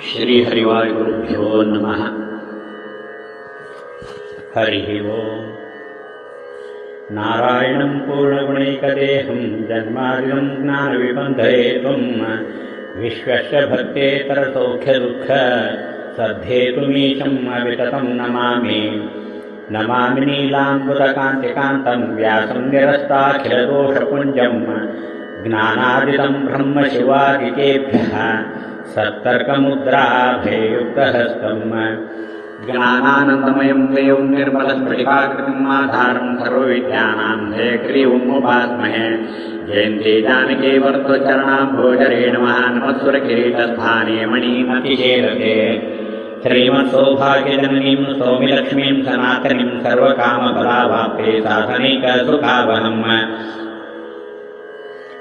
श्रीहरिवायुगुरुभ्यो नमः। हरिः ओ नारायणम् पूर्णगुणैकदेहुम् जन्मादिनम् ज्ञानविबन्धयेतुम् विश्वस्य भक्तेतरसौख्यदुःख सद्धेतुमीशम् अवितम् नमामि। नमामि नीलाम्बुतकान्तिकान्तम् व्यासम् निरस्ताखिलदोषपुञ्जम् ज्ञानार्जितम् ब्रह्मशिवागिकेभ्यः सतर्कमुद्राभेयुक्तहस्तम्। ज्ञानानन्दमयम् देवं निर्मलस्पृपाकृतिम् आधारम् सर्वविद्यानान्धे क्रियुम् जयन्ती जानकी जानके महानमत्सुरकिरीटस्थाने मणिमतिशेरते महानमसुरकिरीटस्थानीमणिमतिहेदे श्रीमत्सौभाग्यजननीम् सौमिलक्ष्मीम् सनातनीम् सर्वकामफलाभावाप्ते साधनेकसुभावनम्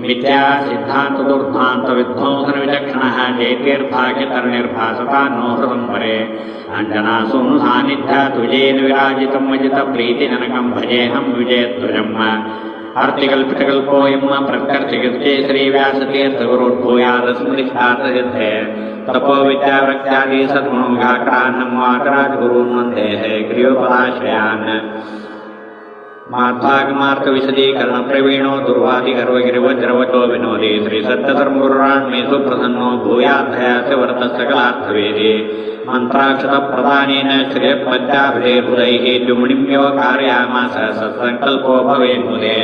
मिथ्या सिद्धांत दुर्धांत विध्वंसन विचक्षण नेतीर्भाग्यतरणिर्भासता नो हृदंबरे अंजनासूनु सानिध्या तुजेन मजित वजित प्रीतिजनकं भजेऽहं विजयध्वजम्। अर्तिकल्पितकल्पोऽयम् प्रत्यर्थिकृत्ये श्रीव्यासतीर्थगुरुर्भूयादस्मृतिख्यातसिद्धे तपो विद्यावृत्यादि सद्गुणोघाक्रान्नं वातराजगुरून् वन्देः क्रियोपदाश्रयान् मात्राकमार्थविशदीकरणप्रवीणो दुर्वातिगर्वगिरिवज्रवचो विनोदे श्रीसत्यधर्मगुराह्ण्ये सुप्रधन्नो भूयाध्यास्य कलार्थवेदी मन्त्राक्षतप्रदानेन श्रीपद्याभिरेबुदैः कारयामास सत्सङ्कल्पो भवेन्मुदे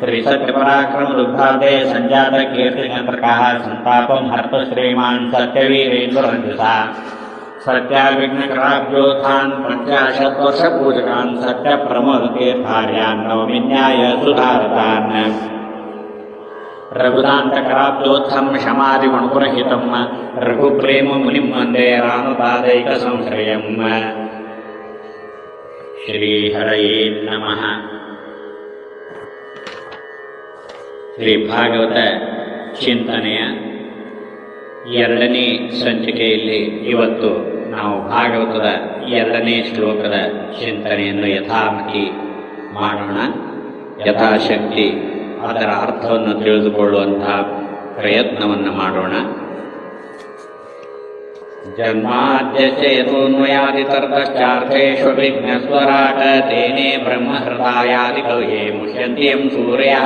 श्रीसत्यपराक्रमदुग्धादे सञ्जातकीर्तिकः सन्तापो हर्तश्रीमान् श्रीमान् सत्यवीरेन्दुरञ्जसा सत्याविघ्नकराभ्योत्थान् पञ्चाशत्वर्षपूजकान् सत्यप्रमोदतीर्थार्यान् नवमिन्याय सुधारतान् रघुदान्तकराब्दोत्थं क्षमादिगुणपुरहितं रघुप्रेममुनिं वन्दे रामपादैकसंश्रयम् श्रीहरये नमः ಶ್ರೀಭಾಗವತ ಚಿಂತನೆಯ ಎರಡನೇ ಸಂಚಿಕೆಯಲ್ಲಿ ಇವತ್ತು ನಾವು ಭಾಗವತದ ಎರಡನೇ ಶ್ಲೋಕದ ಚಿಂತನೆಯನ್ನು ಯಥಾಮತಿ ಮಾಡೋಣ. ಯಥಾಶಕ್ತಿ ಅದರ ಅರ್ಥವನ್ನು ತಿಳಿದುಕೊಳ್ಳುವಂತಹ ಪ್ರಯತ್ನವನ್ನು ಮಾಡೋಣ. ಜನ್ಮಾದ್ಯಚೇತೋನ್ವಯಾದಿತರ್ತಾರ್ಥೇಷು ವಿಘ್ನಸ್ವರಾಟ ತೇನೇ ಬ್ರಹ್ಮಹೃದಾಯಾದಿ ಕವಿಯೇ ಮುಷ್ಯಂತಿಯಂ ಸೂರ್ಯಃ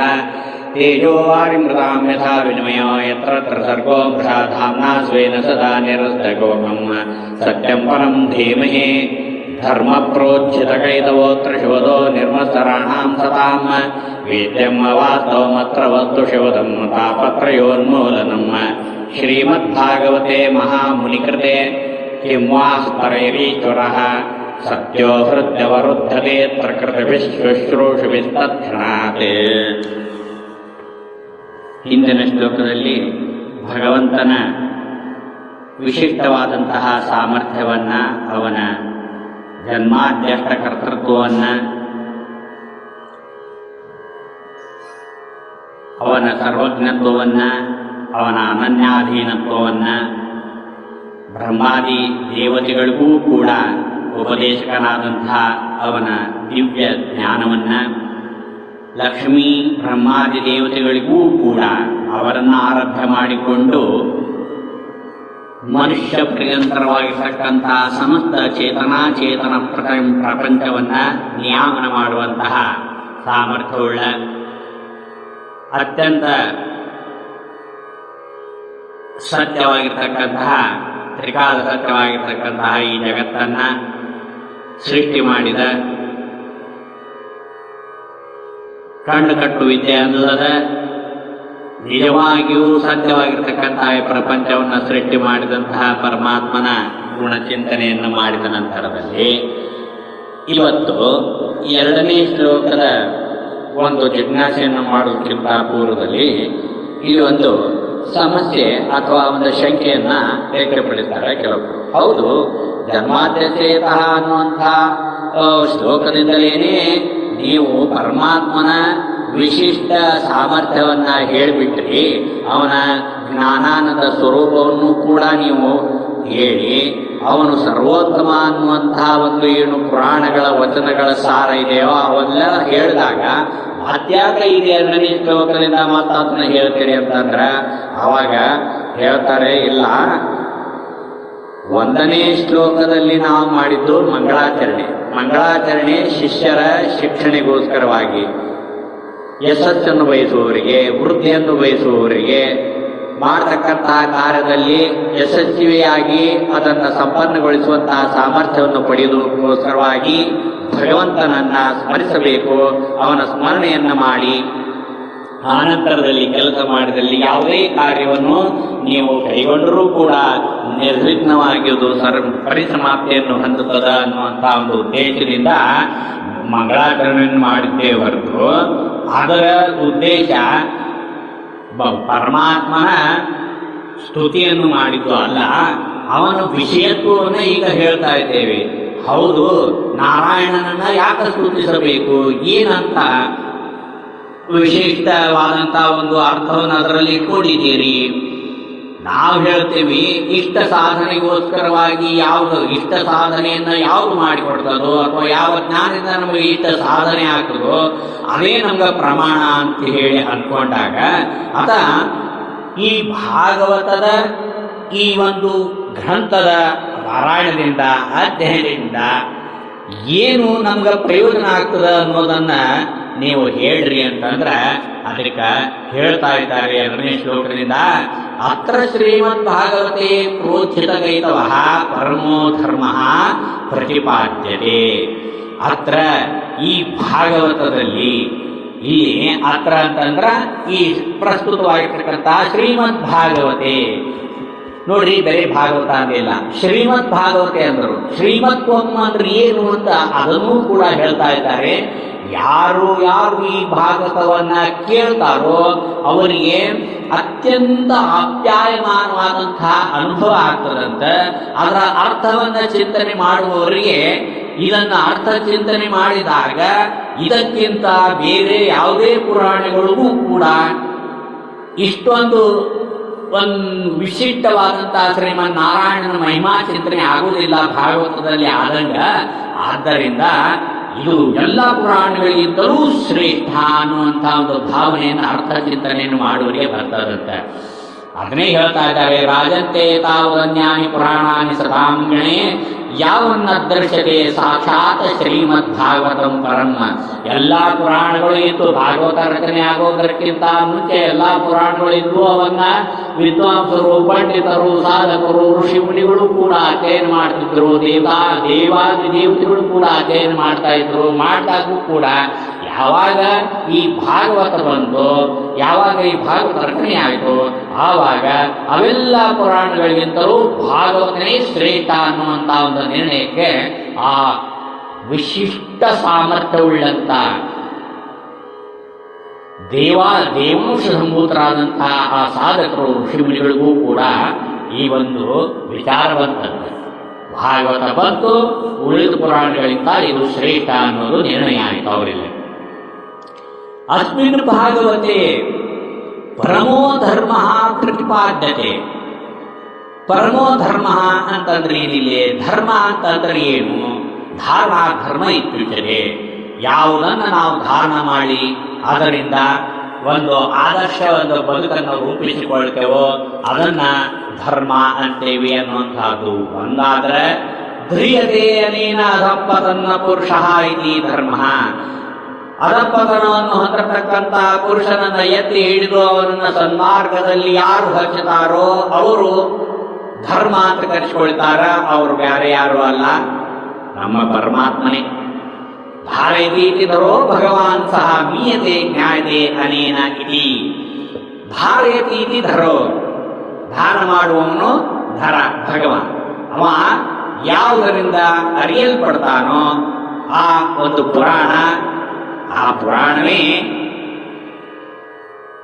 एषो यथा विनिमयो यत्र तत्र सर्गोभृता धाम्ना स्वेन सदा निरस्तगोमम् सत्यम् परम् धीमहि। धर्मप्रोच्छितकैतवोऽत्र शिवतो निर्मत्सराणाम् सताम्। वेद्यम् अवास्तवमत्र वस्तु शिवतम् तापत्रयोन्मूलनम्। श्रीमद्भागवते महामुनिकृते किं किंवास्तरैरीश्वरः सत्यो हृद्यवरुद्धते त्रकृतिभिः श्वश्रूषुभिस्तत्क्षणाते ಹಿಂದಿನ ಶ್ಲೋಕದಲ್ಲಿ ಭಗವಂತನ ವಿಶಿಷ್ಟವಾದಂತಹ ಸಾಮರ್ಥ್ಯವನ್ನು, ಅವನ ಜನ್ಮಾದ್ಯಷ್ಟ ಕರ್ತೃತ್ವವನ್ನು ಅವನ ಸರ್ವಜ್ಞತ್ವವನ್ನು, ಅವನ ಅನನ್ಯಾಧೀನತ್ವವನ್ನು, ಬ್ರಹ್ಮಾದಿ ದೇವತೆಗಳಿಗೂ ಕೂಡ ಉಪದೇಶಕನಾದಂತಹ ಅವನ ದಿವ್ಯ ಜ್ಞಾನವನ್ನ ಲಕ್ಷ್ಮೀ ಬ್ರಹ್ಮಾದಿ ದೇವತೆಗಳಿಗೂ ಕೂಡ ಅವರನ್ನು ಆರಾಧ ಮಾಡಿಕೊಂಡು ಮನುಷ್ಯ ಪ್ರಿಯಂತರವಾಗಿರ್ತಕ್ಕಂತಹ ಸಮಸ್ತ ಚೇತನಾಚೇತನ ಪ್ರಪಂಚವನ್ನು ನಿಯಾಮನ ಮಾಡುವಂತಹ ಸಾಮರ್ಥ್ಯವುಳ್ಳ ಅತ್ಯಂತ ಸತ್ಯವಾಗಿರ್ತಕ್ಕಂತಹ, ತ್ರಿಕಾಲ ಸತ್ಯವಾಗಿರ್ತಕ್ಕಂತಹ ಈ ಜಗತ್ತನ್ನು ಸೃಷ್ಟಿ ಮಾಡಿದ ಕಣ್ಣು ಕಟ್ಟು ವಿದ್ಯೆ ಅನ್ನದ ನಿಜವಾಗಿಯೂ ಸತ್ಯವಾಗಿರ್ತಕ್ಕಂತಹ ಈ ಪ್ರಪಂಚವನ್ನು ಸೃಷ್ಟಿ ಮಾಡಿದಂತಹ ಪರಮಾತ್ಮನ ಗುಣಚಿಂತನೆಯನ್ನು ಮಾಡಿದ ನಂತರದಲ್ಲಿ ಇವತ್ತು ಎರಡನೇ ಶ್ಲೋಕದ ಒಂದು ಜಿಜ್ಞಾಸೆಯನ್ನು ಮಾಡೋದಕ್ಕಿಂತ ಪೂರ್ವದಲ್ಲಿ ಇಲ್ಲಿ ಒಂದು ಸಮಸ್ಯೆ ಅಥವಾ ಒಂದು ಶಂಕೆಯನ್ನ ವ್ಯಕ್ತಪಡಿಸ್ತಾರೆ ಕೆಲವರು. ಹೌದು ಜನ್ಮಾದ್ಯತೆಯತಃ ಅನ್ನುವಂತಹ ಶ್ಲೋಕದಿಂದಲೇನೆ ನೀವು ಪರಮಾತ್ಮನ ವಿಶಿಷ್ಟ ಸಾಮರ್ಥ್ಯವನ್ನ ಹೇಳಿಬಿಟ್ರಿ, ಅವನ ಜ್ಞಾನಾನಂದ ಸ್ವರೂಪವನ್ನು ಕೂಡ ನೀವು ಹೇಳಿ, ಅವನು ಸರ್ವೋತ್ತಮ ಅನ್ನುವಂತಹ ಒಂದು ಏನು ಪುರಾಣಗಳ ವಚನಗಳ ಸಾರ ಇದೆಯೋ ಅವೆಲ್ಲ ಹೇಳಿದಾಗ ಅತ್ಯಾಗ ಇದೆ ಅಂದ್ರೆ ಶ್ಲೋಕದಿಂದ ಅದನ್ನ ಹೇಳ್ತೀರಿ ಅಂತಂದ್ರ, ಅವಾಗ ಹೇಳ್ತಾರೆ, ಇಲ್ಲ ಒಂದನೇ ಶ್ಲೋಕದಲ್ಲಿ ನಾವು ಮಾಡಿದ್ದು ಮಂಗಳಾಚರಣೆ. ಮಂಗಳಾಚರಣೆ ಶಿಷ್ಯರ ಶಿಕ್ಷಣೆಗೋಸ್ಕರವಾಗಿ. ಯಶಸ್ಸನ್ನು ಬಯಸುವವರಿಗೆ, ವೃದ್ಧಿಯನ್ನು ಬಯಸುವವರಿಗೆ ಮಾಡತಕ್ಕಂತಹ ಕಾರ್ಯದಲ್ಲಿ ಯಶಸ್ವಿಯಾಗಿ ಅದನ್ನು ಸಂಪನ್ನಗೊಳಿಸುವಂತಹ ಸಾಮರ್ಥ್ಯವನ್ನು ಪಡೆಯುವುದಕ್ಕೋಸ್ಕರವಾಗಿ ಭಗವಂತನನ್ನ ಸ್ಮರಿಸಬೇಕು, ಅವನ ಸ್ಮರಣೆಯನ್ನ ಮಾಡಿ. ಆನಂತರದಲ್ಲಿ ಕೆಲಸ ಮಾಡಿದಲ್ಲಿ ಯಾವುದೇ ಕಾರ್ಯವನ್ನು ನೀವು ಕೈಗೊಂಡರೂ ಕೂಡ ನಿರ್ವಿಘ್ನವಾಗಿರುವುದು ಸರ್ ಪರಿಸಮಾಪ್ತಿಯನ್ನು ಹೊಂದುತ್ತದ ಅನ್ನುವಂಥ ಒಂದು ಉದ್ದೇಶದಿಂದ ಮಂಗಳಾಚರಣೆಯನ್ನು ಮಾಡಿದ್ದೇ ಹೊರತು. ಅದರ ಉದ್ದೇಶ ಪರಮಾತ್ಮನ ಸ್ತುತಿಯನ್ನು ಮಾಡಿದ್ದು ಅಲ್ಲ, ಅವನ ವಿಷಯತ್ವವನ್ನು ಈಗ ಹೇಳ್ತಾ ಇದ್ದೇವೆ. ಹೌದು, ನಾರಾಯಣನನ್ನ ಯಾಕೆ ಸ್ತುತಿಸಬೇಕು? ಏನಂತ ವಿಶಿಷ್ಟವಾದಂತಹ ಒಂದು ಅರ್ಥವನ್ನು ಅದರಲ್ಲಿ ಇಟ್ಕೊಂಡಿದ್ದೀರಿ? ನಾವು ಹೇಳ್ತೀವಿ, ಇಷ್ಟ ಸಾಧನೆಗೋಸ್ಕರವಾಗಿ ಯಾವುದು ಇಷ್ಟ ಸಾಧನೆಯನ್ನ ಯಾವ್ದು ಮಾಡಿಕೊಡ್ತದೋ ಅಥವಾ ಯಾವ ಜ್ಞಾನದಿಂದ ನಮಗೆ ಇಷ್ಟ ಸಾಧನೆ ಆಗ್ತದೋ ಅದೇ ನಮ್ಗೆ ಪ್ರಮಾಣ ಅಂತ ಹೇಳಿ ಅನ್ಕೊಂಡಾಗ, ಅತ ಈ ಭಾಗವತದ ಈ ಒಂದು ಗ್ರಂಥದ ಪಾರಾಯಣದಿಂದ ಅಧ್ಯಯನದಿಂದ ಏನು ನಮ್ಗೆ ಪ್ರಯೋಜನ ಆಗ್ತದ ಅನ್ನೋದನ್ನ ನೀವು ಹೇಳ್ರಿ ಅಂತಂದ್ರ ಅದಕ್ಕ ಹೇಳ್ತಾ ಇದ್ದಾರೆ ಎರಡನೇ ಶ್ಲೋಕದಿಂದ, ಅತ್ರ ಶ್ರೀಮದ್ ಭಾಗವತೆ ಪ್ರೋಚಿತ ಗೈತವ ಪರಮೋ ಧರ್ಮ ಪ್ರತಿಪಾದ್ಯತೆ. ಅತ್ರ ಈ ಭಾಗವತದಲ್ಲಿ ಇಲ್ಲಿ ಅತ್ರ ಅಂತಂದ್ರ ಈ ಪ್ರಸ್ತುತವಾಗಿರ್ತಕ್ಕಂಥ ಶ್ರೀಮದ್ ಭಾಗವತೆ. ನೋಡ್ರಿ ಬರೀ ಭಾಗವತ ಅಂದಿಲ್ಲ ಶ್ರೀಮದ್ ಭಾಗವತೆ ಅಂದರು. ಶ್ರೀಮತ್ವಂ ಅಂದ್ರೆ ಏನು ಅಂತ ಅದನ್ನೂ ಕೂಡ ಹೇಳ್ತಾ ಇದ್ದಾರೆ. ಯಾರು ಯಾರು ಈ ಭಾಗವತವನ್ನ ಕೇಳ್ತಾರೋ ಅವರಿಗೆ ಅತ್ಯಂತ ಆಪ್ಯಾಯಮಾನವಾದಂತಹ ಅನುಭವ ಆಗ್ತದಂತೆ. ಅದರ ಅರ್ಥವನ್ನ ಚಿಂತನೆ ಮಾಡುವವರಿಗೆ ಇದನ್ನ ಅರ್ಥ ಚಿಂತನೆ ಮಾಡಿದಾಗ ಇದಕ್ಕಿಂತ ಬೇರೆ ಯಾವುದೇ ಪುರಾಣಗಳಿಗೂ ಕೂಡ ಇಷ್ಟೊಂದು ಒಂದು ವಿಶಿಷ್ಟವಾದಂತಹ ಶ್ರೀಮನ್ ನಾರಾಯಣನ ಮಹಿಮಾ ಚಿಂತನೆ ಆಗುವುದಿಲ್ಲ ಭಾಗವತದಲ್ಲಿ ಆದಂಗ. ಆದ್ದರಿಂದ ಇದು ಎಲ್ಲ ಪುರಾಣಗಳಿಗಿಂತಲೂ ಶ್ರೇಷ್ಠ ಅನ್ನುವಂತಹ ಒಂದು ಭಾವನೆಯನ್ನು ಅರ್ಥ ಚಿಂತನೆಯನ್ನು ಮಾಡುವವರಿಗೆ ಬರ್ತದಂತೆ. ಅದನ್ನೇ ಹೇಳ್ತಾ ಇದ್ದಾರೆ, ರಾಜಂತೆ ತಾವನ್ಯಾನಿ ಪುರಾಣಾನಿ ಸದಾಂಗಣೆ ಯಾವನ್ನ ದರ್ಶತೆ ಸಾಕ್ಷಾತ್ ಶ್ರೀಮದ್ ಭಾಗವತಂ ಪರಮ. ಎಲ್ಲ ಪುರಾಣಗಳು ಇತ್ತು. ಭಾಗವತ ರಚನೆ ಆಗೋದಕ್ಕಿಂತ ಮುಂಚೆ ಎಲ್ಲ ಪುರಾಣಗಳು ಇದ್ವು ಅವನ್ನ ವಿದ್ವಾಂಸರು, ಪಂಡಿತರು, ಸಾಧಕರು ಋಷಿ ಮುನಿಗಳು ಕೂಡ ಅಧ್ಯಯನ ಮಾಡ್ತಿದ್ರು. ದೇವಾ, ದೇವಾದಿ ದೇವತೆಗಳು ಕೂಡ ಅಧ್ಯಯನ ಮಾಡ್ತಾ ಇದ್ರು. ಮಾಡಿದಾಗೂ ಕೂಡ ಯಾವಾಗ ಈ ಭಾಗವತ ಬಂತು, ಯಾವಾಗ ಈ ಭಾಗವತ ರಚನೆ ಆಯಿತು, ಆವಾಗ ಅವೆಲ್ಲ ಪುರಾಣಗಳಿಗಿಂತಲೂ ಭಾಗವತನೇ ಶ್ರೇಷ್ಠ ಅನ್ನುವಂಥ ಒಂದು ನಿರ್ಣಯಕ್ಕೆ ಆ ವಿಶಿಷ್ಟ ಸಾಮರ್ಥ್ಯವುಳ್ಳಂತ ದೇವ ದೇವಾಂಶ ಸಂಭೂತರಾದಂತಹ ಆ ಸಾಧಕರು ಋಷಿಮುನಿಗಳಿಗೂ ಕೂಡ ಈ ಒಂದು ವಿಚಾರ ಬಂತದ್ದು ಭಾಗವತ ಬಂತು, ಉಳಿದ ಪುರಾಣಗಳಿಂದ ಇದು ಶ್ರೇಷ್ಠ ಅನ್ನೋದು ನಿರ್ಣಯ ಆಯಿತು ಅವರಲ್ಲಿ. ಅಸ್ಮಿನ್ ಭಾಗವತೆ ಪರಮೋ ಧರ್ಮ ಪ್ರತಿಪಾದ್ಯತೆ ಪರಮೋ ಧರ್ಮ ಅಂತಂದ್ರೆ ಏನಿಲ್ಲ ಧರ್ಮ ಅಂತಂದ್ರೆ ಏನು ಧಾರಣ ಧರ್ಮ ಇತ್ಯುಚ್ಯತೆ ಯಾವುದನ್ನು ನಾವು ಧಾರಣ ಮಾಡಿ ಅದರಿಂದ ಒಂದು ಆದರ್ಶ, ಒಂದು ಬದುಕನ್ನು ರೂಪಿಸಿಕೊಳ್ತೇವೋ ಅದನ್ನ ಧರ್ಮ ಅಂತೇವೆ ಅನ್ನುವಂಥದ್ದು. ಒಂದಾದ್ರೆ ಧ್ರಿಯತೆ ಅನೇನ ಅಧಪ್ಪತನ್ನ ಪುರುಷ ಇತಿ ಧರ್ಮ. ಅಧಪತನವನ್ನು ಹೊಂದಿರತಕ್ಕಂಥ ಪುರುಷನನ್ನ ಎತ್ತಿ ಹಿಡಿದು ಅವರನ್ನ ಸನ್ಮಾರ್ಗದಲ್ಲಿ ಯಾರು ಹಚ್ಚುತ್ತಾರೋ ಅವರು ಧರ್ಮ ಅಂತ ಕರೆಸಿಕೊಳ್ತಾರ. ಅವರು ಬೇರೆ ಯಾರು ಅಲ್ಲ. ನಮ್ಮ ಪರಮಾತ್ಮನೇ. ಧಾರಯತೀತಿಧರೋ ಭಗವಾನ್ ಸಹ ಮೀಯತೆ ಜ್ಞಾಯತೆ ಅನೇನ ಇತಿ. ಧಾರಯತೀತಿ ಧರೋ ಧಾರ ಮಾಡುವವನು ಧರ ಭಗವಾನ್. ಅವ ಯಾವುದರಿಂದ ಅರಿಯಲ್ಪಡ್ತಾನೋ ಆ ಒಂದು ಪುರಾಣ ಆ ಪುರಾಣವೇ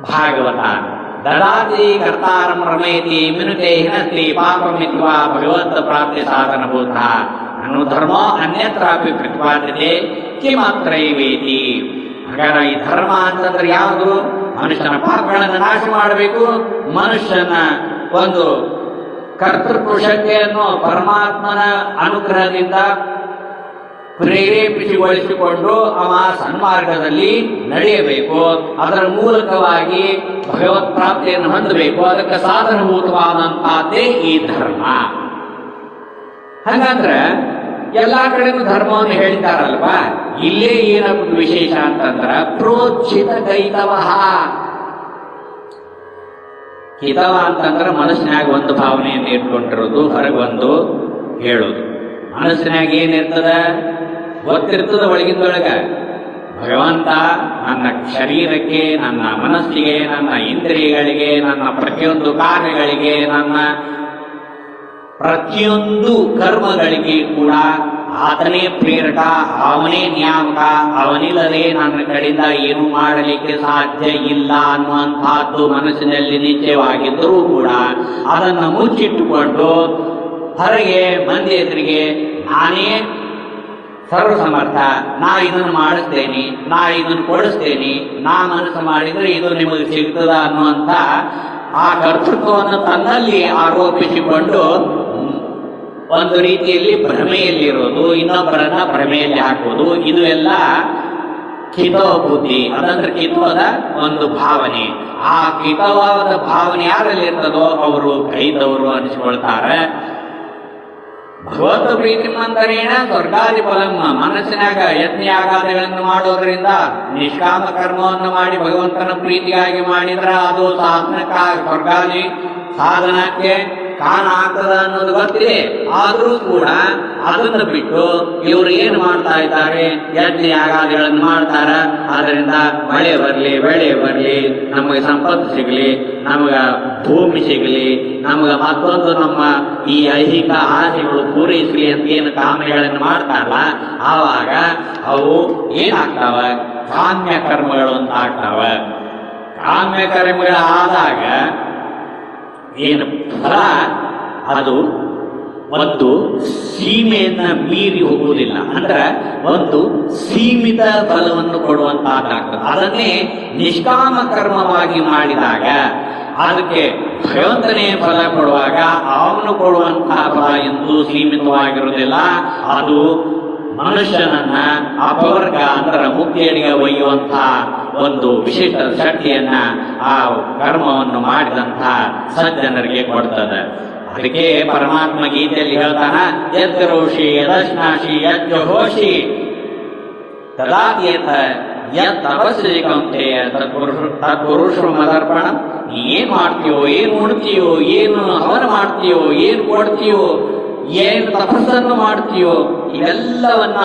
ಭಾಗವತ. ದದಾತಿ ಕರ್ತಾರಂ ರಮಯತಿ ಮಿನುತೆ ಹಿನಸ್ತಿ ಪಾಪಮಿತ್ವ ಭಗವಂತ ಪ್ರಾಪ್ತಿ ಸಾಧನಭೂತ ಅನು ಧರ್ಮ ಅನ್ಯತ್ರಾಪಿ ಪ್ರತಿಪಾದ್ಯತೆ ಕಿಮಾತ್ರೈವೇತಿ ಹಾಗಾದ್ರೆ ಈ ಧರ್ಮ ಅಂತಂದ್ರೆ ಯಾವುದು? ಮನುಷ್ಯನ ಪಾಪಗಳನ್ನು ನಾಶ ಮಾಡಬೇಕು. ಮನುಷ್ಯನ ಒಂದು ಕರ್ತೃಪುರುಷಕ್ಕೆ ಶಕ್ತಿಯನ್ನು ಪರಮಾತ್ಮನ ಅನುಗ್ರಹದಿಂದ ಪ್ರೇರೇಪಿಸಿಗೊಳಿಸಿಕೊಂಡು ಅವ ಸನ್ಮಾರ್ಗದಲ್ಲಿ ನಡೆಯಬೇಕು. ಅದರ ಮೂಲಕವಾಗಿ ಭಗವತ್ ಪ್ರಾಪ್ತಿಯನ್ನು ಹೊಂದಬೇಕು. ಅದಕ್ಕೆ ಸಾಧನಭೂತವಾದಂತಹದ್ದೇ ಈ ಧರ್ಮ. ಹಾಗಂದ್ರೆ ಎಲ್ಲಾ ಕಡೆನೂ ಧರ್ಮವನ್ನು ಹೇಳ್ತಾರಲ್ವಾ? ಇಲ್ಲೇ ಏನಪ್ಪ ವಿಶೇಷ ಅಂತಂದ್ರ ಪ್ರೋಚಿತ ಕೈತವ. ಹಿತವ ಅಂತಂದ್ರೆ ಮನಸ್ಸಿನಾಗ ಒಂದು ಭಾವನೆಯನ್ನು ಇಟ್ಕೊಂಡಿರೋದು, ಹೊರಗೆ ಒಂದು ಹೇಳೋದು. ಮನಸ್ಸಿನಾಗ ಏನಿರ್ತದ? ಗೊತ್ತಿರ್ತದ ಒಳಗಿಂದೊಳಗ ಭಗವಂತ ನನ್ನ ಶರೀರಕ್ಕೆ, ನನ್ನ ಮನಸ್ಸಿಗೆ, ನನ್ನ ಇಂದ್ರಿಯಗಳಿಗೆ, ನನ್ನ ಪ್ರತಿಯೊಂದು ಕಾರ್ಯಗಳಿಗೆ, ನನ್ನ ಪ್ರತಿಯೊಂದು ಕರ್ಮಗಳಿಗೆ ಕೂಡ ಆತನೇ ಪ್ರೇರಕ, ಅವನೇ ನ್ಯಾಮಕ, ಅವನಿಲ್ಲದೆ ನನ್ನ ಕಡೆಯಿಂದ ಏನು ಮಾಡಲಿಕ್ಕೆ ಸಾಧ್ಯ ಇಲ್ಲ ಅನ್ನುವಂತಹದ್ದು ಮನಸ್ಸಿನಲ್ಲಿ ನಿಶ್ಚಯವಾಗಿದ್ದರೂ ಕೂಡ ಅದನ್ನು ಮುಚ್ಚಿಟ್ಟುಕೊಂಡು ಹೊರಗೆ ಮಂದಿ ಎದುರಿಗೆ ನಾನೇ ಸರ್ವಸಮರ್ಥ. ನಾ ಇದನ್ನು ಮಾಡಿಸ್ತೇನೆ ನಾ ಇದನ್ನು ಕೊಡಿಸ್ತೇನೆ, ನಾ ಮನಸ್ಸು ಮಾಡಿದರೆ ಇದು ನಿಮಗೆ ಸಿಗ್ತದ ಅನ್ನುವಂಥ ಆ ಕರ್ತೃತ್ವವನ್ನು ತನ್ನಲ್ಲಿ ಆರೋಪಿಸಿಕೊಂಡು ಒಂದು ರೀತಿಯಲ್ಲಿ ಭ್ರಮೆಯಲ್ಲಿರೋದು, ಇನ್ನೊಬ್ಬರನ್ನ ಭ್ರಮೆಯಲ್ಲಿ ಹಾಕೋದು, ಇದು ಎಲ್ಲ ಕಿತೋ ಬುದ್ಧಿ ಅದಂದ್ರೆ ಕಿತೋದ ಒಂದು ಭಾವನೆ. ಆ ಕಿತವಾದ ಭಾವನೆ ಯಾರಲ್ಲಿ ಇರ್ತದೋ ಅವರು ಕೈದವರು ಅನಿಸಿಕೊಳ್ತಾರೆ. ಭಗವಂತ ಪ್ರೀತಿ ಮಂದರೇಣ ಸ್ವರ್ಗಾದಿ ಫಲಮ್ಮ ಮನಸ್ಸಿನಾಗ ಯಜ್ಞ ಯಾಗಾದಿಗಳನ್ನು ಮಾಡೋದ್ರಿಂದ ನಿಷ್ಕಾಮ ಕರ್ಮವನ್ನು ಮಾಡಿ ಭಗವಂತನ ಪ್ರೀತಿಯಾಗಿ ಮಾಡಿದ್ರ ಅದು ಸಾಧನಕ್ಕ ಸ್ವರ್ಗಾದಿ ಸಾಧನಕ್ಕೆ ಆಗ್ತದ ಅನ್ನೋದು ಗೊತ್ತಿದೆ. ಆದರೂ ಕೂಡ ಅದನ್ನು ಬಿಟ್ಟು ಇವರು ಏನು ಮಾಡ್ತಾ ಇದ್ದಾರೆ? ಯಜ್ಞ ಯಾಗಾದಿಗಳನ್ನು ಮಾಡ್ತಾರ? ಅದರಿಂದ ಮಳೆ ಬರಲಿ, ಬೆಳೆ ಬರಲಿ, ನಮಗೆ ಸಂಪತ್ತು ಸಿಗಲಿ, ನಮಗ ಭೂಮಿ ಸಿಗಲಿ, ನಮಗ ಮತ್ತೊಂದು ನಮ್ಮ ಈ ಐಹಿಕ ಆಸೆಗಳು ಪೂರೈಸಲಿ ಅಂತ ಏನು ಕಾಮನೆಗಳನ್ನು ಮಾಡ್ತಾರಲ್ಲ, ಆವಾಗ ಅವು ಏನಾಗ್ತಾವ? ಕಾಮ್ಯ ಕರ್ಮಗಳು ಅಂತ ಆಗ್ತಾವ. ಕಾಮ್ಯ ಕರ್ಮಗಳಾದಾಗ ಏನು? ಫಲ ಅದು ಒಂದು ಸೀಮೆಯನ್ನ ಮೀರಿ ಹೋಗುವುದಿಲ್ಲ. ಅಂದ್ರೆ ಒಂದು ಸೀಮಿತ ಫಲವನ್ನು ಕೊಡುವಂತಹದ್ದಾಗ್ತದೆ ಅದನ್ನೇ ನಿಷ್ಕಾಮ ಕರ್ಮವಾಗಿ ಮಾಡಿದಾಗ, ಅದಕ್ಕೆ ಭಗವಂತನೇ ಫಲ ಕೊಡುವಾಗ ಅವನು ಕೊಡುವಂತಹ ಫಲ ಎಂದು ಸೀಮಿತವಾಗಿರುವುದಿಲ್ಲ. ಅದು ಮನುಷ್ಯನನ್ನ ಅಪವರ್ಗ, ಅಂದ್ರೆ ಮುಕ್ತಿಯಡಿಗೆ ಒಯ್ಯುವಂತಹ ಒಂದು ವಿಶಿಷ್ಟ ಶಕ್ತಿಯನ್ನ ಆ ಕರ್ಮವನ್ನು ಮಾಡಿದಂತಹ ಸಜ್ಜನರಿಗೆ ಕೊಡ್ತದೆ. ಅದಕ್ಕೆ ಪರಮಾತ್ಮ ಗೀತೆಯಲ್ಲಿ ಹೇಳ್ತಾನ ಯದ್ರೋಷಿ ಯದಶ್ನಾಶಿ ಯಜ್ಜೋಷಿ ತದಾತ್ಯೇತ ಯತ್ ತಪಸ್ಸಿ ತತ್ಪುರುಷ ಮದರ್ಪಣ. ಏನ್ ಮಾಡ್ತೀಯೋ, ಏನ್ ಉಣ್ತೀಯೋ, ಏನು ಹವನ ಮಾಡ್ತೀಯೋ, ಏನ್ ಕೊಡ್ತೀಯೋ, ಏನು ತಪಸ್ಸನ್ನು ಮಾಡ್ತೀಯೋ ಇವೆಲ್ಲವನ್ನ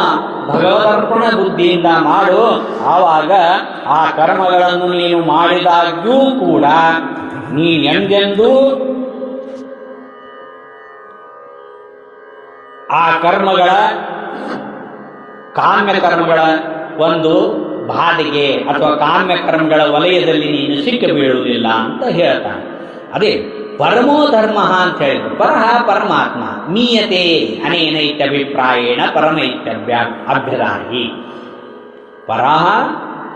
ಭಗವದರ್ಪಣ ಬುದ್ಧಿಯಿಂದ ಮಾಡು. ಆವಾಗ ಆ ಕರ್ಮಗಳನ್ನು ನೀನು ಮಾಡಿದಾಗ್ಯೂ ಕೂಡ ನೀನೆಂದೆಂದೂ ಆ ಕರ್ಮಗಳ, ಕಾಮ್ಯ ಕರ್ಮಗಳ ಒಂದು ಬಾಧೆಗೆ ಅಥವಾ ಕಾಮ್ಯ ಕರ್ಮಗಳ ವಲಯದಲ್ಲಿ ನೀನು ಸಿಕ್ಕ ಬೀಳುವುದಿಲ್ಲ ಅಂತ ಹೇಳ್ತಾನೆ. ಅದೇ ಪರಮೋ ಧರ್ಮ ಅಂತ ಹೇಳಿದ್ರು. ಪರಹ ಪರಮಾತ್ಮ. ಮೀಯತೆ ಅನೇನ ಇತ್ಯಭಿಪ್ರಾಯೇಣ ಪರಮ ಇತ್ಯಭ್ಯ ಅಭ್ಯದಾಯಿ ಪರಹ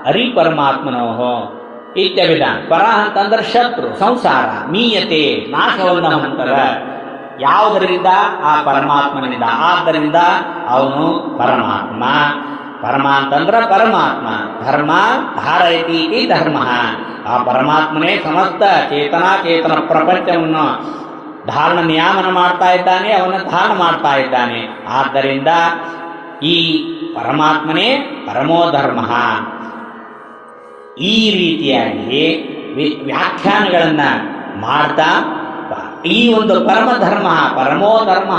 ಹರಿ ಪರಮಾತ್ಮನೋ ಇತ್ಯಭಿಧಾನ. ಪರ ಅಂತಂದ್ರೆ ಶತ್ರು, ಸಂಸಾರ. ಮೀಯತೆ ನಾಶವನ್ನ ಹಂತರ ಯಾವುದರಿಂದ? ಆ ಪರಮಾತ್ಮನಿಂದ. ಆದ್ದರಿಂದ ಅವನು ಪರಮಾತ್ಮ. ಪರಮ ಅಂತಂದ್ರೆ ಪರಮಾತ್ಮ. ಧರ್ಮ ಧಾರಯತಿ ಇತಿ ಧರ್ಮ. ಆ ಪರಮಾತ್ಮನೇ ಸಮಸ್ತ ಚೇತನಾಚೇತನ ಪ್ರಪಂಚವನ್ನು ಧಾರಣ ನಿಯಾಮನ ಮಾಡ್ತಾ ಇದ್ದಾನೆ ಅವನ ಧಾರಣ ಮಾಡ್ತಾ ಇದ್ದಾನೆ. ಆದ್ದರಿಂದ ಈ ಪರಮಾತ್ಮನೇ ಪರಮೋ ಧರ್ಮ. ಈ ರೀತಿಯಾಗಿ ವ್ಯಾಖ್ಯಾನಗಳನ್ನು ಮಾಡ್ತಾ ಈ ಒಂದು ಪರಮ ಧರ್ಮ ಪರಮೋ ಧರ್ಮ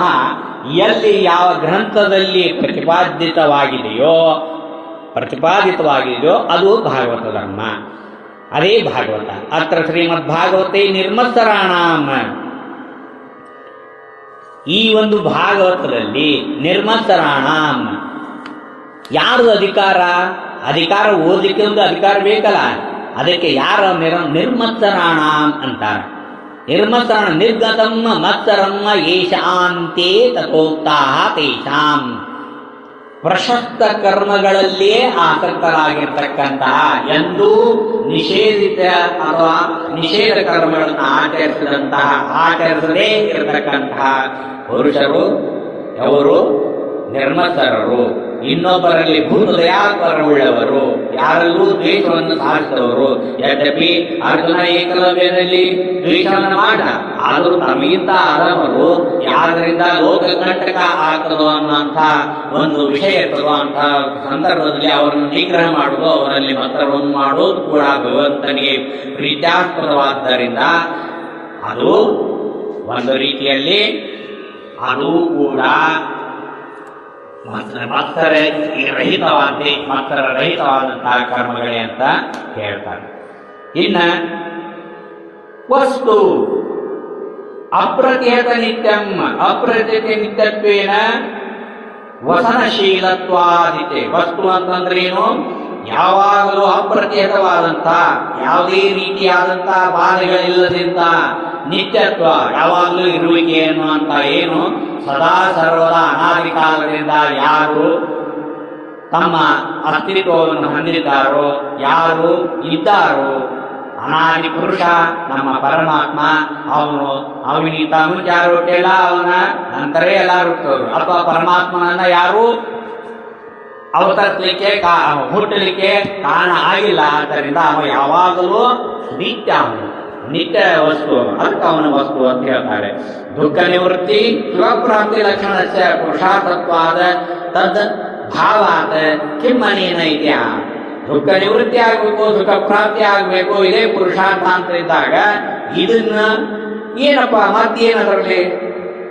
ಎಲ್ಲಿ ಯಾವ ಗ್ರಂಥದಲ್ಲಿ ಪ್ರತಿಪಾದಿತವಾಗಿದೆಯೋ ಪ್ರತಿಪಾದಿತವಾಗಿದೆಯೋ ಅದು ಭಾಗವತ ಧರ್ಮ. ಅದೇ ಭಾಗವತ. ಅತ್ರ ಶ್ರೀಮದ್ ಭಾಗವತೆ ನಿರ್ಮತ್ಸರಾಣಾಮ ಈ ಒಂದು ಭಾಗವತದಲ್ಲಿ ನಿರ್ಮತ್ಸರಾಣಾಮ ಯಾರು ಅಧಿಕಾರ? ಅಧಿಕಾರ ಓದಲಿಕ್ಕೆ ಒಂದು ಅಧಿಕಾರ ಬೇಕಲ್ಲ. ಅದಕ್ಕೆ ಯಾರ ನಿರ್ ನಿರ್ಮತ್ಸರಾಣಾಮ್ ಅಂತಾರೆ. ನಿರ್ಮತ್ಸರಣ ನಿರ್ಗತಮ್ಮ ಮತ್ಸರಮ್ಮ ಏಷಾಂತೆ ತಥೋಕ್ತಾ ತೇಷಾಂ. ಪ್ರಶಸ್ತ ಕರ್ಮಗಳಲ್ಲಿಯೇ ಆಸಕ್ತರಾಗಿರ್ತಕ್ಕಂತಹ ಎಂದೂ ನಿಷೇಧಿತ ಅಥವಾ ನಿಷೇಧ ಕರ್ಮಗಳನ್ನು ಆಚರಿಸಿದಂತಹ, ಆಚರಿಸದೇ ಇರತಕ್ಕಂತಹ ಪುರುಷರು ಅವರು ನಿರ್ಮತರರು. ಇನ್ನೊಬ್ಬರಲ್ಲಿ ಭೂತದಯಾಪರವುಳ್ಳವರು ಯಾರಲ್ಲೂ ದ್ವೇಷವನ್ನು ಸಾರಿಸಿದವರು ಯದ್ಯಪಿ ಅರ್ಜುನ ಏಕಲವ್ಯದಲ್ಲಿ ದ್ವೇಷವನ್ನು ಮಾಡ. ಆದರೂ ತಮಗಿಂತ ಆರಾಮರು. ಯಾರರಿಂದ ಲೋಕ ಕಂಟಕ ಆಗ್ತದೋ ಅನ್ನುವಂಥ ಒಂದು ವಿಷಯ ಇರ್ತದೋ ಅಂತ ಸಂದರ್ಭದಲ್ಲಿ ಅವರನ್ನು ನಿಗ್ರಹ ಮಾಡುವುದು, ಅವರಲ್ಲಿ ಮಂತ್ರವನ್ನು ಮಾಡೋದು ಕೂಡ ಭಗವಂತನಿಗೆ ಪ್ರೀತ್ಯಾಸ್ಪದವಾದ್ದರಿಂದ ಅದು ಒಂದು ರೀತಿಯಲ್ಲಿ ಅದು ಕೂಡ ಮತ್ಸರ ಮತ್ಸರ ಮಾತ್ರ ರಹಿತವಾದಂತಹ ಕರ್ಮಗಳೇ ಅಂತ ಹೇಳ್ತಾರೆ. ಇನ್ನ ವಸ್ತು. ಅಪ್ರತಿಹತ ನಿತ್ಯಂ. ಅಪ್ರತಿಹತ ನಿತ್ಯತ್ವೇನ ವಸನಶೀಲತ್ವಾದಿತೆ. ವಸ್ತು ಅಂತಂದ್ರೆ ಏನು? ಯಾವಾಗಲೂ ಅಪ್ರತಿಹತವಾದಂತ ಯಾವುದೇ ರೀತಿಯಾದಂತಹ ಬಾಧೆಗಳಿಲ್ಲದಿಂದ ನಿತ್ಯತ್ವ, ಯಾವಾಗಲೂ ಇರುವಿಕೆ ಅಂತ ಏನು ಸದಾ ಸರ್ವದ ಅನಾದಿ ಕಾಲದಿಂದ ಯಾರು ತಮ್ಮ ಅಸ್ತಿತ್ವವನ್ನು ಹೊಂದಿದ್ದಾರೋ, ಯಾರು ಇದ್ದಾರೋ, ಅನಾದಿ ಪುರುಷ, ನಮ್ಮ ಪರಮಾತ್ಮ, ಅವನು ಅವನಿಗಿಂತ ಮುಂಚೆ ಯಾರು ಹುಟ್ಟಿಲ್ಲ ಅವನ ನಂತರೇ ಎಲ್ಲರೂ ಹುಟ್ಟೋರು ಅಥವಾ ಪರಮಾತ್ಮನನ್ನ ಯಾರು ಅವತರಿಸಲಿಕ್ಕೆ ಕಾ ಹುಟ್ಟಲಿಕ್ಕೆ ಕಾರಣ ಆಗಿಲ್ಲ. ಆದ್ದರಿಂದ ಅವ ಯಾವಾಗಲೂ ನಿತ್ಯ ಅವನು. ನಿತ್ಯ ವಸ್ತು ಅದಕ್ಕೆ ಅವನ ವಸ್ತು ಅಂತ ಹೇಳ್ತಾರೆ. ದುಃಖ ನಿವೃತ್ತಿ ಶಿವಪ್ರಾಪ್ತಿ ಲಕ್ಷಣಸ್ಯ ಪುರುಷಾರ್ಥತ್ವಾದ ತದ್ ಭಾವಾತ ಕಿಮ್ಮನೇನ ಇದೆಯಾ ದುಃಖ ನಿವೃತ್ತಿ ಆಗಬೇಕು, ಸುಖ ಪ್ರಾಪ್ತಿ ಆಗಬೇಕು, ಇದೇ ಪುರುಷಾರ್ಥ ಅಂತ ಇದ್ದಾಗ ಇದನ್ನ ಏನಪ್ಪ, ಮತ್ತೇನದ್ರಲ್ಲಿ?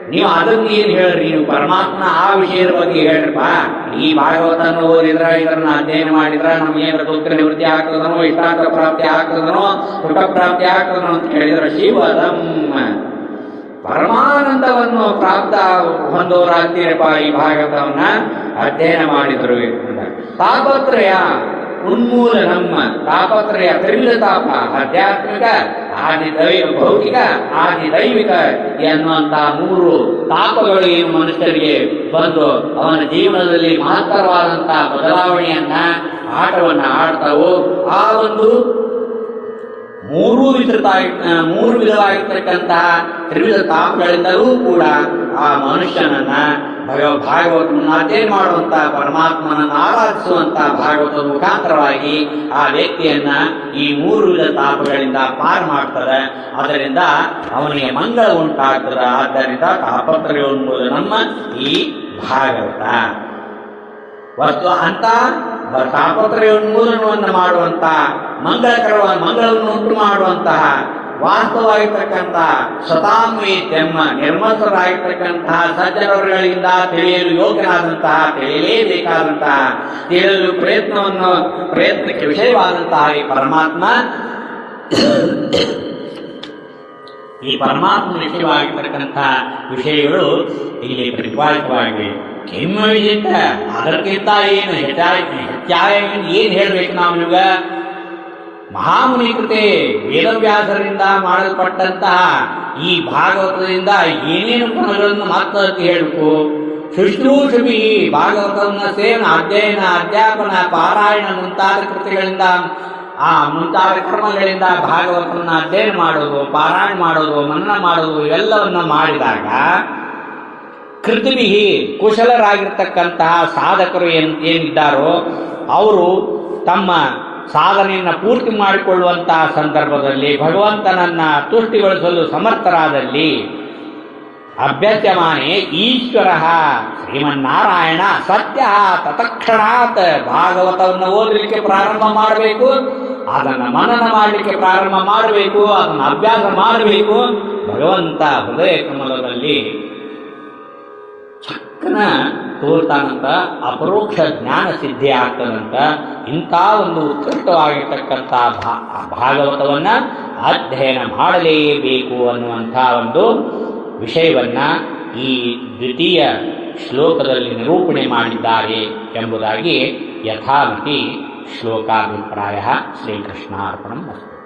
ನೀವು ಅದನ್ನ ಏನು ಹೇಳ್ರಿ? ನೀವು ಪರಮಾತ್ಮ ಆ ವಿಷಯದ ಬಗ್ಗೆ ಹೇಳ್ರಪ್ಪ. ಈ ಭಾಗವತನ ಓದಿದ್ರ, ಇದನ್ನ ಅಧ್ಯಯನ ಮಾಡಿದ್ರ, ನಮ್ಗೆ ಏನಾರ ದುಃಖ ನಿವೃತ್ತಿ ಆಗ್ತದನೋ ಇಷ್ಟಾರ್ಥ ಪ್ರಾಪ್ತಿ ಆಗ್ತದನೋ, ಸುಖ ಪ್ರಾಪ್ತಿ ಆಗ್ತದನೋ ಅಂತ ಹೇಳಿದ್ರ ಶಿವದಂ ಪರಮಾನಂದವನ್ನು ಪ್ರಾಪ್ತ ಹೊಂದೋರಾಗ್ತೀರಪ್ಪ ಈ ಭಾಗವತವನ್ನ ಅಧ್ಯಯನ ಮಾಡಿದ್ರು ತಾಪತ್ರಯ ಉನ್ಮೂಲ ನಮ್ಮ ತಾಪತ್ರಯ ತ್ರಿವಿಧ ತಾಪ, ಆಧ್ಯಾತ್ಮಿಕ ಆದಿ ದೈ ಭೌತಿಕ ಆದಿ ದೈವಿಕ ಎನ್ನುವಂತ ಮೂರು ತಾಪಗಳು ಈ ಮನುಷ್ಯರಿಗೆ ಬಂದು ಅವನ ಜೀವನದಲ್ಲಿ ಮಹತ್ತರವಾದಂತಹ ಬದಲಾವಣೆಯನ್ನ, ಆಟವನ್ನ ಆಡ್ತಾವೋ. ಆ ಒಂದು ಮೂರು ವಿಧದ ಮೂರು ವಿಧವಾಗಿರ್ತಕ್ಕಂತಹ ತ್ರಿವಿಧ ತಾಪಗಳಿಂದಲೂ ಕೂಡ ಆ ಮನುಷ್ಯನನ್ನ ಭಗವ ಮಾತೇ ಮಾಡುವಂತ, ಪರಮಾತ್ಮನನ್ನು ಆರಾಧಿಸುವಂತಹ ಭಾಗವತ ಮುಖಾಂತರವಾಗಿ ಆ ವ್ಯಕ್ತಿಯನ್ನ ಈ ಮೂರು ವಿಧ ತಾಪಗಳಿಂದ ಪಾರು ಮಾಡ್ತಾರೆ. ಅದರಿಂದ ಅವನಿಗೆ ಮಂಗಳ ಉಂಟಾಗ್ತದೆ. ಆದ್ದರಿಂದ ತಾಪತ್ರಗಳು ನಮ್ಮ ಈ ಭಾಗವತ. ವಸ್ತು ಅಂತ ತಾಪತ್ರಯ ಉನ್ಮೂಲನವನ್ನು ಮಾಡುವಂತಹ ಮಂಗಳಕರವಾದ ಮಂಗಳವನ್ನು ಉಂಟು ಮಾಡುವಂತಹ ವಾಸ್ತವವಾಗಿರ್ತಕ್ಕಂತಹ ಸತಾನ್ವೇತ್ಯಮ್ಮ ನಿರ್ಮಸರಾಗಿರ್ತಕ್ಕಂತಹ ಸಜ್ಜನವರುಗಳಿಂದ ತಿಳಿಯಲು ಯೋಗ್ಯನಾದಂತಹ, ತಿಳಿಯಲೇಬೇಕಾದಂತಹ, ತಿಳಿಯಲು ಪ್ರಯತ್ನವನ್ನು, ಪ್ರಯತ್ನಕ್ಕೆ ವಿಷಯವಾದಂತಹ ಈ ಪರಮಾತ್ಮ ಈ ಪರಮಾತ್ಮ ವಿಷಯವಾಗಿರ್ತಕ್ಕಂತಹ ವಿಷಯಗಳು ಇಲ್ಲಿ ಪ್ರತಿಪಾದಿತವಾಗಿವೆ ಕೆಮ್ಮ ವಿಷಯ ಅದಕ್ಕಿಂತ ಏನು ಹೆಚ್ಚಾಯಿತು ಹೆಚ್ಚಾಯ ಏನು ಹೇಳಬೇಕು ನಾವು ಇವಾಗ ಮಹಾಮುನಿ ಕೃತೆ ವೇದವ್ಯಾಸರಿಂದ ಮಾಡಲ್ಪಟ್ಟಂತಹ ಈ ಭಾಗವತದಿಂದ ಏನೇನು ಗುಣಗಳನ್ನು ಮಾತ್ರಕ್ಕೆ ಹೇಳಬೇಕು? ಶುಶ್ರೂಷಿ ಭಾಗವತವನ್ನ ಸೇವನ ಅಧ್ಯಯನ, ಅಧ್ಯಾಪನ, ಪಾರಾಯಣ ಮುಂತಾದ ಕೃತಿಗಳಿಂದ ಆ ಮುಂತಾದ ಕರ್ಮಗಳಿಂದ ಭಾಗವತನ ಅಧ್ಯಯನ ಮಾಡೋದು ಪಾರಾಯಣ ಮಾಡೋದು ಮನ್ನ ಮಾಡೋದು ಇವೆಲ್ಲವನ್ನ ಮಾಡಿದಾಗ ಕೃತಿಭಿ ಕುಶಲರಾಗಿರ್ತಕ್ಕಂತಹ ಸಾಧಕರು ಏನ್, ಏನಿದ್ದಾರೋ ಅವರು ತಮ್ಮ ಸಾಧನೆಯನ್ನು ಪೂರ್ತಿ ಮಾಡಿಕೊಳ್ಳುವಂತಹ ಸಂದರ್ಭದಲ್ಲಿ ಭಗವಂತನನ್ನ ತುಷ್ಟಿಗೊಳಿಸಲು ಸಮರ್ಥರಾದಲ್ಲಿ ಅಭ್ಯಸ್ಯಮಾನೆ ಈಶ್ವರ. ಶ್ರೀಮನ್ನಾರಾಯಣ ಸತ್ಯ ತತ್ಕ್ಷಣಾತ್ ಭಾಗವತವನ್ನು ಓದಲಿಕ್ಕೆ ಪ್ರಾರಂಭ ಮಾಡಬೇಕು, ಅದನ್ನ ಮನನ ಮಾಡಲಿಕ್ಕೆ ಪ್ರಾರಂಭ ಮಾಡಬೇಕು, ಅದನ್ನು ಅಭ್ಯಾಸ ಮಾಡಬೇಕು. ಭಗವಂತ ಹೃದಯ ಕಮಲದಲ್ಲಿ ಚಕ್ಕನ ತೋರ್ತಾನಂತ, ಅಪರೋಕ್ಷ ಜ್ಞಾನ ಸಿದ್ಧಿ ಆಗ್ತದಂತ ಇಂಥ ಒಂದು ಉತ್ಕೃಷ್ಟವಾಗಿರ್ತಕ್ಕಂಥ ಭಾಗವತವನ್ನ ಅಧ್ಯಯನ ಮಾಡಲೇಬೇಕು ಅನ್ನುವಂಥ ಒಂದು ವಿಷಯವನ್ನ ಈ ದ್ವಿತೀಯ ಶ್ಲೋಕದಲ್ಲಿ ನಿರೂಪಣೆ ಮಾಡಿದ್ದಾರೆ ಎಂಬುದಾಗಿ ಯಥಾಮತಿ ಶ್ಲೋಕಾಭಿಪ್ರಾಯ ಶ್ರೀಕೃಷ್ಣಾರ್ಪಣಂ ಅಸ್ತು.